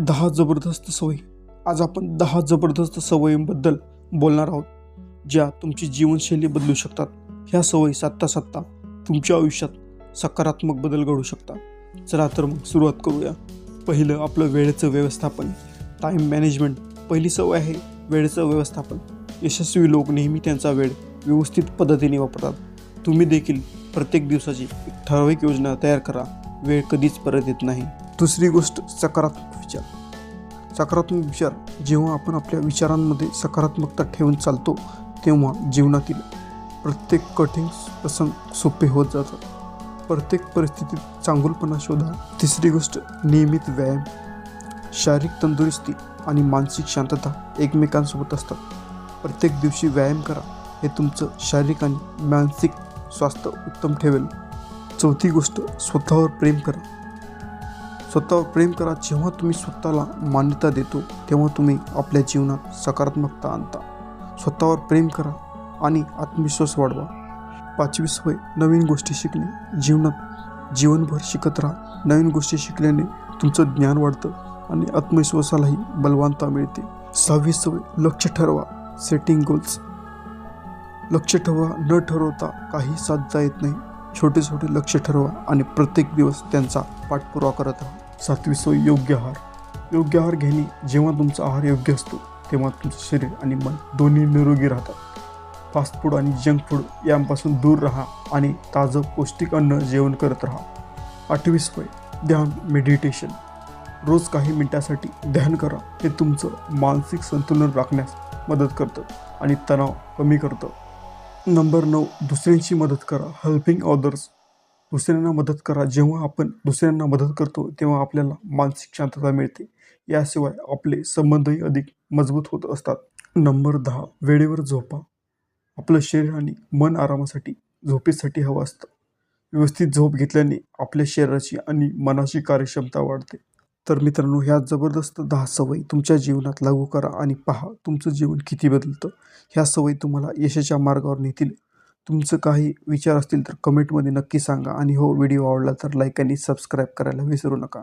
दहा जबरदस्त सवयी. आज आपण दहा जबरदस्त सवयींबद्दल बोलणार आहोत ज्या तुमची जीवनशैली बदलू शकतात. ह्या सवयी साधता साधता तुमच्या आयुष्यात सकारात्मक बदल घडू शकतात. चला तर मग सुरुवात करूया. पहिलं आपलं वेळेचं व्यवस्थापन. टाईम मॅनेजमेंट पहिली सवय आहे वेळेचं व्यवस्थापन. यशस्वी लोक नेहमी त्यांचा वेळ व्यवस्थित पद्धतीने वापरतात. तुम्ही देखील प्रत्येक दिवसाची एक ठराविक योजना तयार करा. वेळ कधीच परत येत नाही. दुसरी गोष्ट सकारात्मक विचार. सकारात्मक विचार जेव्हा आपण आपल्या विचारांमध्ये सकारात्मकता ठेवून चालतो तेव्हा जीवनातील प्रत्येक कठीण प्रसंग सोपे होत जातात. प्रत्येक परिस्थितीत चांगुलपणा शोधा. तिसरी गोष्ट नियमित व्यायाम. शारीरिक तंदुरुस्ती आणि मानसिक शांतता एकमेकांसोबत असतात. प्रत्येक दिवशी व्यायाम करा. हे तुमचं शारीरिक आणि मानसिक स्वास्थ्य उत्तम ठेवेल. चौथी गोष्ट स्वतःवर प्रेम करा. स्वतःवर प्रेम करा. जेव्हा तुम्ही स्वतःला मान्यता देतो तेव्हा तुम्ही आपल्या जीवनात सकारात्मकता आणता. स्वतःवर प्रेम करा आणि आत्मविश्वास वाढवा. पाचवी सवय नवीन गोष्टी शिकणे. जीवनात जीवनभर शिकत राहा. नवीन गोष्टी शिकल्याने तुमचं ज्ञान वाढतं आणि आत्मविश्वासालाही बलवानता मिळते. सहावी सवय लक्ष ठरवा. सेटिंग गोल्स लक्ष ठरवा न ठरवता काही साधता येत नाही. छोटे छोटे लक्ष ठरवा आणि प्रत्येक दिवस त्यांचा पाठपुरावा करत राहा. सातवी सोय योग्य आहार. योग्य आहार घेणे जेव्हा तुमचा आहार योग्य असतो तेव्हा तुमचं शरीर आणि मन दोन्ही निरोगी राहतात. फास्ट फूड आणि जंक फूड यांपासून दूर राहा आणि ताजं पौष्टिक अन्न जेवण करत राहा. आठवी सोय ध्यान मेडिटेशन रोज काही मिनिटासाठी ध्यान करा. हे तुमचं मानसिक संतुलन राखण्यास मदत करतं आणि तणाव कमी करतं. नंबर नऊ दुसऱ्यांची मदत करा. हेल्पिंग ऑदर्स दुसऱ्यांना मदत करा. जेव्हा आपण दुसऱ्यांना मदत करतो तेव्हा आपल्याला मानसिक शांतता मिळते. याशिवाय आपले संबंधही अधिक मजबूत होत असतात. नंबर दहा वेळेवर झोपा. आपलं शरीर आणि मन आरामासाठी झोपेसाठी हवं असतं. व्यवस्थित झोप घेतल्याने आपल्या शरीराची आणि मनाची कार्यक्षमता वाढते. तर मित्रांनो ह्या जबरदस्त दहा सवयी तुमच्या जीवनात लागू करा आणि पहा तुमचं जीवन किती बदलतं. ह्या सवयी तुम्हाला यशाच्या मार्गावर नेतील. तुमचं काही विचार असतील तर कमेंटमध्ये नक्की सांगा. आणि हो व्हिडिओ आवडला तर लाईक आणि सबस्क्राईब करायला विसरू नका.